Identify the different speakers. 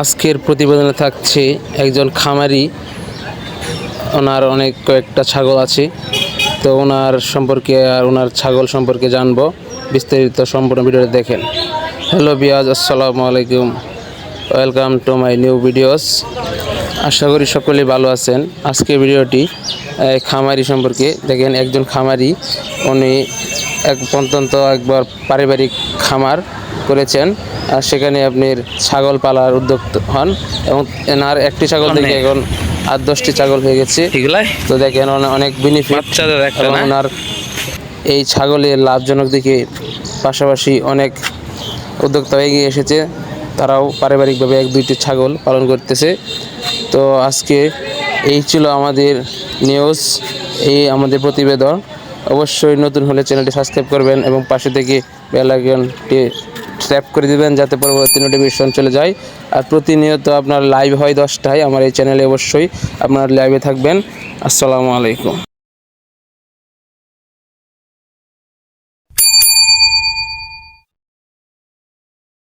Speaker 1: আজকের প্রতিবেদনে থাকছে একজন খামারি। ওনার অনেক কয়েকটা ছাগল আছে। তো ওনার সম্পর্কে আর ওনার ছাগল সম্পর্কে জানব। বিস্তারিত সম্পূর্ণ ভিডিওটা দেখেন। হ্যালো বিয়াজ, আসসালামু আলাইকুম। Welcome to my new videos. আশা করি সকলেই ভালো আছেন। আজকের ভিডিওটি খামারি সম্পর্কে দেখেন, একজন খামারি। উনি এক অত্যন্ত একবার পারিবারিক খামার। করেছেন আর সেখানে আপনি ছাগল পালার উদ্যোগ হন এবং এনার একটি ছাগল থেকে এখন আট দশটি ছাগল হয়ে গেছে। তো দেখেন অনেক বেনিফিট এবং ওনার এই ছাগলের লাভজনক দিকে পাশাপাশি অনেক উদ্যোক্তা এগিয়ে এসেছে। তারাও পারিবারিকভাবে এক দুইটি ছাগল পালন করতেছে। তো আজকে এই ছিল আমাদের নিউজ এই আমাদের প্রতিবেদন। অবশ্যই নতুন হলে চ্যানেলটি সাবস্ক্রাইব করবেন এবং পাশে থেকে বেলাইকনটি ট্যাপ করে দেবেন যাতে পরবর্তী নোটিফিকেশন চলে যায়। আর প্রতিনিয়ত আপনার লাইভ হয় দশটায়, আমার এই চ্যানেলে অবশ্যই আপনার লাইভে থাকবেন। আসসালামু আলাইকুম।